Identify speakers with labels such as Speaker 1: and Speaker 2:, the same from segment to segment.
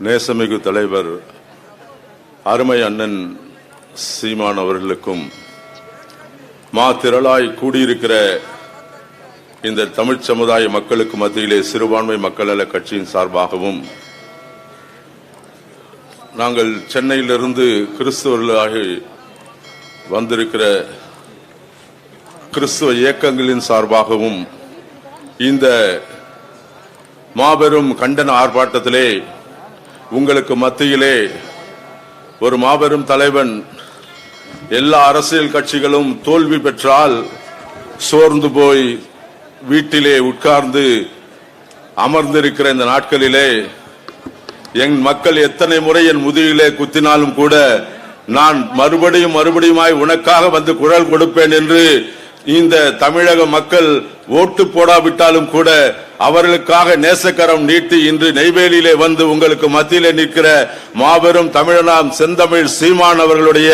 Speaker 1: நேசமிகு தலைவர் அருமை அண்ணன் சீமான் அவர்களுக்கும் மா திரளாய் கூடியிருக்கிற இந்த தமிழ் சமுதாய மக்களுக்கு மத்தியிலே சிறுபான்மை மக்கள் நல கட்சியின் சார்பாகவும் நாங்கள் சென்னையிலிருந்து கிறிஸ்தவர்களாக வந்திருக்கிற கிறிஸ்துவ இயக்கங்களின் சார்பாகவும் இந்த மாபெரும் கண்டன ஆர்ப்பாட்டத்திலே உங்களுக்கு மத்தியிலே ஒரு மாபெரும் தலைவன் எல்லா அரசியல் கட்சிகளும் தோல்வி பெற்றால் சோர்ந்து போய் வீட்டிலே உட்கார்ந்து அமர்ந்திருக்கிற இந்த நாட்களிலே என் மக்கள் எத்தனை முறை என் முதுகிலே குத்தினாலும் கூட நான் மறுபடியும் மறுபடியுமாய் உனக்காக வந்து குரல் கொடுப்பேன் என்று இந்த தமிழக மக்கள் ஓட்டு போடாவிட்டாலும் கூட அவர்களுக்காக நேசக்கரம் நீட்டி இன்று நெய்வேலியிலே வந்து உங்களுக்கு மத்தியிலே நிற்கிற மாபெரும் தமிழனாம் செந்தமிழ் சீமான் அவர்களுடைய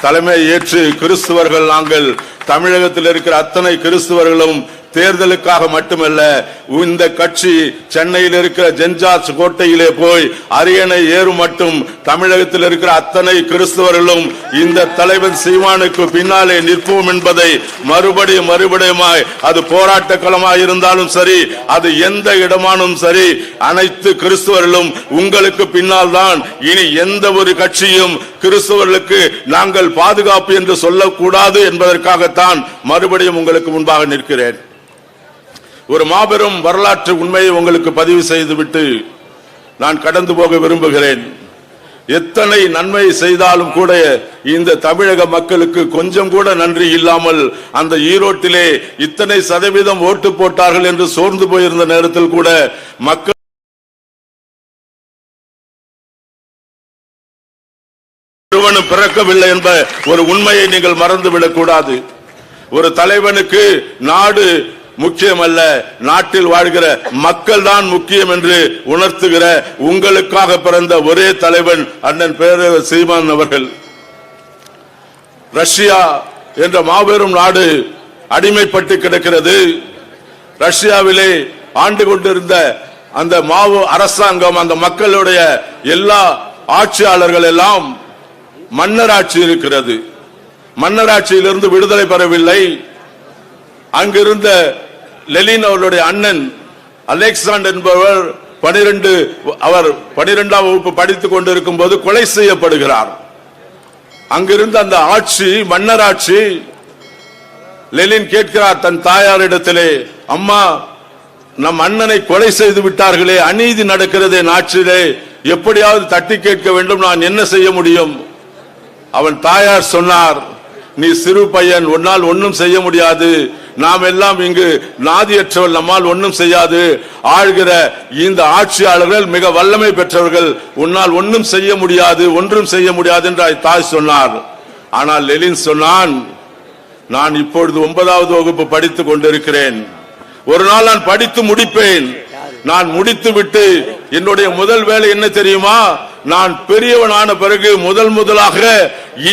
Speaker 1: தலைமை ஏற்று கிறிஸ்துவர்கள் நாங்கள் தமிழகத்தில் இருக்கிற அத்தனை கிறிஸ்துவர்களும் தேர்தலுக்காக மட்டுமல்ல இந்த கட்சி சென்னையில் இருக்கிற ஜென்ஜார்ஜ் கோட்டையிலே போய் அரியணை ஏறும் மட்டும் தமிழகத்தில் இருக்கிற அத்தனை கிறிஸ்தவர்களும் இந்த தலைவன் சீமானுக்கு பின்னாலே நிற்போம் என்பதை மறுபடியும் மறுபடியுமாய் அது போராட்ட களமாக இருந்தாலும் சரி அது எந்த இடமானும் சரி அனைத்து கிறிஸ்தவர்களும் உங்களுக்கு பின்னால் தான். இனி எந்த ஒரு கட்சியும் கிறிஸ்தவர்களுக்கு நாங்கள் பாதுகாப்பு என்று சொல்லக்கூடாது என்பதற்காகத்தான் மறுபடியும் உங்களுக்கு முன்பாக நிற்கிறேன். ஒரு மாபெரும் வரலாற்று உண்மையை உங்களுக்கு பதிவு செய்துவிட்டு நான் கடந்து போக விரும்புகிறேன். எத்தனை நன்மை செய்தாலும் கூட இந்த தமிழக மக்களுக்கு கொஞ்சம் கூட நன்றி இல்லாமல் அந்த ஈரோட்டிலே இத்தனை சதவீதம் ஓட்டு போட்டார்கள் என்று சோர்ந்து போயிருந்த நேரத்தில் கூட மக்கள் பிறக்கவில்லை என்ப ஒரு உண்மையை நீங்கள் மறந்துவிடக் கூடாது ஒரு தலைவனுக்கு நாடு முக்கியம் அல்ல நாட்டில் வாழ்கிற மக்கள் தான் முக்கியம் என்று உணர்த்துகிற உங்களுக்காக பிறந்த ஒரே தலைவன் அண்ணன் பேரவர் சீமான் அவர்கள். ரஷ்யா என்ற மாபெரும் நாடு அடிமைப்பட்டு கிடக்கிறது. ரஷ்யாவிலே ஆண்டு கொண்டிருந்த அந்த மாவு அரசாங்கம் அந்த மக்களுடைய எல்லா ஆட்சியாளர்கள் எல்லாம் மன்னராட்சி இருக்கிறது. மன்னராட்சியிலிருந்து விடுதலை பெறவில்லை. அங்கிருந்த லெலின் அவர்களுடைய அண்ணன் அலெக்சாண்டர் என்பவர் பனிரெண்டு அவர் பனிரெண்டாம் வகுப்பு படித்துக் கொண்டிருக்கும் போது கொலை செய்யப்படுகிறார். அங்கிருந்த அந்த ஆட்சி மன்னராட்சி லெலின் கேட்கிறார் தன் தாயாரிடத்திலே அம்மா நம் அண்ணனை கொலை செய்து விட்டார்களே அநீதி நடக்கிறதே நாட்டிலே எப்படியாவது தட்டி கேட்க வேண்டும் நான் என்ன செய்ய முடியும்? அவன் தாயார் சொன்னார் நீ சிறு பையன் உன்னால் ஒன்றும் செய்ய முடியாது. நாம் எல்லாம் இங்கு நாதியற்றவள் நம்மால் ஒன்றும் செய்யாது. ஆழ்கிற இந்த ஆட்சியாளர்கள் மிக வல்லமை பெற்றவர்கள். உன்னால் ஒன்றும் செய்ய முடியாது ஒன்றும் செய்ய முடியாது என்று தாய் சொன்னார். ஆனால் லெலின் சொன்னான் நான் இப்பொழுது ஒன்பதாவது வகுப்பு படித்துக் கொண்டிருக்கிறேன். ஒரு நாள் நான் படித்து முடிப்பேன். நான் முடித்து விட்டு என்னுடைய முதல் வேலை என்ன தெரியுமா? நான் பெரியவனான பிறகு முதல் முதலாக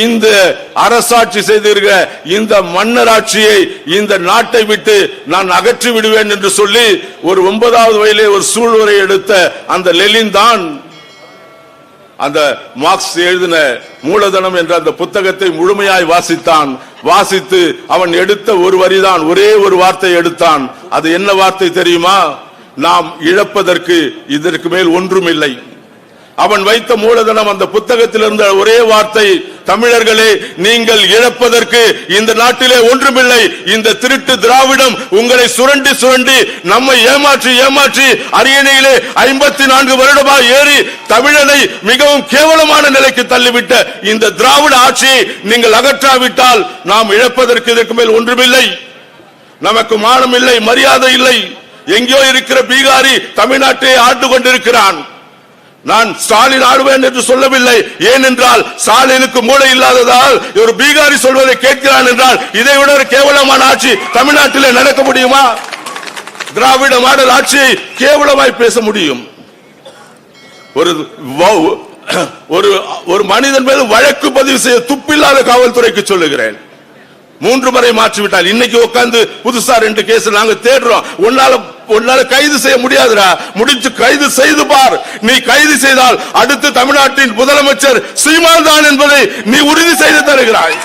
Speaker 1: இந்த அரசாட்சி செய்திருக்க இந்த மன்னராட்சியை இந்த நாட்டை விட்டு நான் அகற்றி விடுவேன் என்று சொல்லி ஒரு ஒன்பதாவது வயதிலே ஒரு சூழ்வரை எடுத்த அந்த லெலின் தான் அந்த மார்க்ஸ் எழுதின மூலதனம் என்ற அந்த புத்தகத்தை முழுமையாய் வாசித்தான். வாசித்து அவன் எடுத்த ஒரு வரிதான் ஒரே ஒரு வார்த்தை எடுத்தான். அது என்ன வார்த்தை தெரியுமா? நாம் இழப்பதற்கு இதற்கு மேல் ஒன்றும் இல்லை அவன் வைத்த மூலதனம் அந்த புத்தகத்தில் இருந்த ஒரே வார்த்தை தமிழர்களே நீங்கள் இழப்பதற்கு இந்த நாட்டிலே ஒன்றுமில்லை. இந்த திருட்டு திராவிடம் உங்களை சுரண்டி சுரண்டி நம்மை ஏமாற்றி ஏமாற்றி அரியணையிலே ஐம்பத்தி நான்கு வருடமா ஏறி தமிழனை மிகவும் கேவலமான நிலைக்கு தள்ளிவிட்ட இந்த திராவிட ஆட்சியை நீங்கள் அகற்றாவிட்டால் நாம் இழப்பதற்கு இதற்கு மேல் ஒன்றுமில்லை. நமக்கு மானம் இல்லை மரியாதை இல்லை. எங்கேயோ இருக்கிற பீகாரி தமிழ்நாட்டை ஆண்டு கொண்டிருக்கிறான் நான் ஸ்டாலின் ஆடுவேன் என்று சொல்லவில்லை. ஏனென்றால் ஸ்டாலினுக்கு மூளை இல்லாததால் ஒரு பீகாரி சொல்வதை கேட்கிறான் என்றால் இதை விட ஒரு கேவலமான ஆட்சி தமிழ்நாட்டிலே நடக்க முடியுமா? திராவிட மாடல் ஆட்சியை கேவலமாய் பேச முடியும். ஒரு ஒரு ஒரு மனிதன் மேல் வழக்கு பதிவு செய்ய துப்பில்லாத காவல்துறைக்கு சொல்லுகிறேன். மூன்று முறை மாற்றி விட்டால் இன்னைக்கு உட்கார்ந்து புதுசா ரெண்டு கேஸ் நாங்க தேடுறோம். உன்னால உன்னால கைது செய்ய முடியாதுடா. முடிச்சு கைது செய்து பார். நீ கைது செய்தால் அடுத்து தமிழ்நாட்டின் முதலமைச்சர் சீமான் தான் என்பதை நீ உறுதி செய்து தருகிறாய்.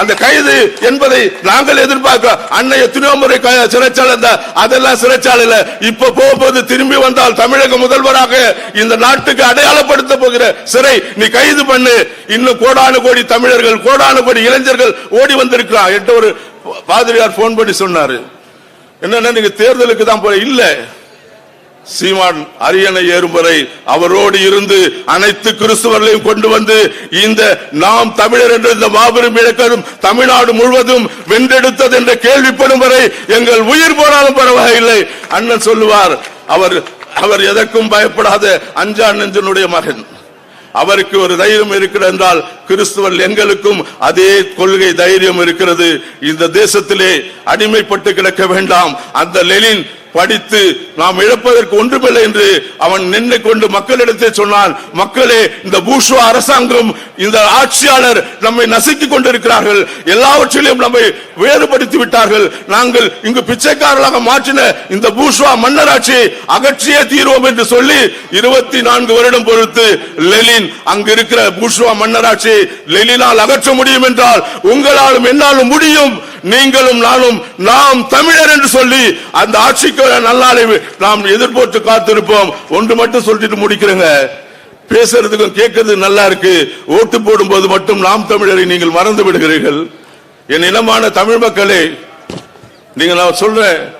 Speaker 1: அந்த கைது என்பதை நாங்கள் எதிர்பார்க்க அன்னைய எத்தனையோ முறை சிறைச்சாலை அதெல்லாம் சிறைச்சாலையில இப்ப போகும்போது திரும்பி வந்தால் தமிழக முதல்வராக இந்த நாட்டுக்கு அடையாளப்படுத்த போகிற சிறை நீ கைது பண்ணு. இன்னும் கோடானு கோடி தமிழர்கள் கோடானு கோடி இளைஞர்கள் ஓடி வந்திருக்கிறான் என்று ஒரு பாதிரியார் போன் பண்ணி சொன்னாரு. என்னன்னா நீங்க தேர்தலுக்கு தான் போய் இல்ல. சீமான் அரியணை ஏறும் வரை அவரோடு இருந்து அனைத்து கிறிஸ்துவர்களையும் கொண்டு வந்து இந்த நாம் தமிழர் என்ற இந்த மாபெரும் இழக்கரும் தமிழ்நாடு முழுவதும் வென்றெடுத்தது என்ற கேள்விப்படும் வரை எங்கள் உயிர் போனாலும் பரவாயில்லை. அண்ணன் சொல்லுவார் அவர் அவர் எதற்கும் பயப்படாத அஞ்சா நெஞ்சனுடைய மகன். அவருக்கு ஒரு தைரியம் இருக்கிறது என்றால் கிறிஸ்துவர் எங்களுக்கும் அதே கொள்கை தைரியம் இருக்கிறது. இந்த தேசத்திலே அடிமைப்பட்டு கிடக்க வேண்டாம். அந்த லெனின் படித்து நாம் இழப்பதற்கு ஒன்றுமில்லை என்று அவன் நின்று கொண்டு மக்களிடத்தை சொன்னான் மக்களே இந்த பூஷ்வா அரசாங்கம் இந்த ஆட்சியாளர் நம்மை நசுக்கிக் கொண்டிருக்கிறார்கள். எல்லாவற்றிலும் நம்மை வேறுபடுத்தி விட்டார்கள். நாங்கள் இங்கு பிச்சைக்காரர்களாக மாற்றின இந்த பூஷ்வா மன்னராட்சியை அகற்றியே தீர்வோம் என்று சொல்லி இருபத்தி நான்கு வருடம் பொறுத்து லெலின் அங்கு இருக்கிற பூஷ்வா மன்னராட்சியை லெலினால் அகற்ற முடியும் என்றால் உங்களாலும் என்னாலும் முடியும். நீங்களும் நானும் நாம் தமிழர் என்று சொல்லி அந்த ஆட்சிக்கு நல்லாலை நாம் எதிர்பார்த்து காத்திருப்போம். ஒன்று மட்டும் சொல்லிட்டு முடிக்கிறேங்க. பேசுறதுக்கும் கேட்கறது நல்லா இருக்கு. ஓட்டு போடும்போது மட்டும் நாம் தமிழரை நீங்கள் மறந்து விடுகிறீர்கள். என் இனமான தமிழ் மக்களே நீங்க நான் சொல்றேன்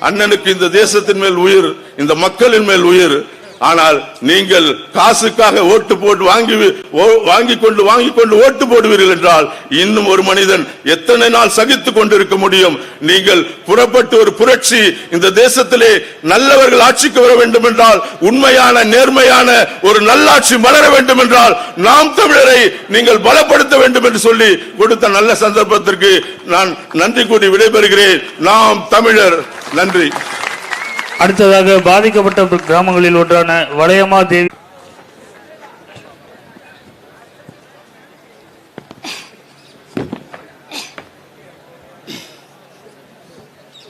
Speaker 1: அண்ணனுக்கு இந்த தேசத்தின் மேல் உயிர் இந்த மக்களின் மேல் உயிர் ஆனால் நீங்கள் காசுக்காக ஓட்டு போட்டு வாங்கி ஓ- வாங்கி கொண்டு வாங்கி கொண்டு ஓட்டு போடுவீர்கள் என்றால் இன்னும் ஒரு மனிதன் எத்தனை நாள் சகித்துக் கொண்டிருக்க முடியும்? நீங்கள் புறப்பட்டு ஒரு புரட்சி இந்த தேசத்திலே நல்லவர்கள் ஆட்சிக்கு வர வேண்டும் என்றால் உண்மையான நேர்மையான ஒரு நல்லாட்சி மலர வேண்டும் என்றால் நாம் தமிழரை நீங்கள் பலப்படுத்த வேண்டும் என்று சொல்லி கொடுத்த நல்ல சந்தர்ப்பத்திற்கு நான் நன்றி கூறி விடைபெறுகிறேன். நாம் தமிழர். நன்றி.
Speaker 2: அடுத்ததாக பாதிக்கப்பட்ட கிராமங்களில் ஒன்றான வளையமா தேவி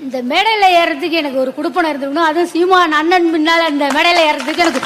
Speaker 3: இந்த மேடையில ஏறதுக்கு எனக்கு ஒரு குடுப்பனம் இருந்திருக்கணும் அதுவும் சீமான் அண்ணன் பின்னால இந்த மேடையில ஏறதுக்கு எனக்கு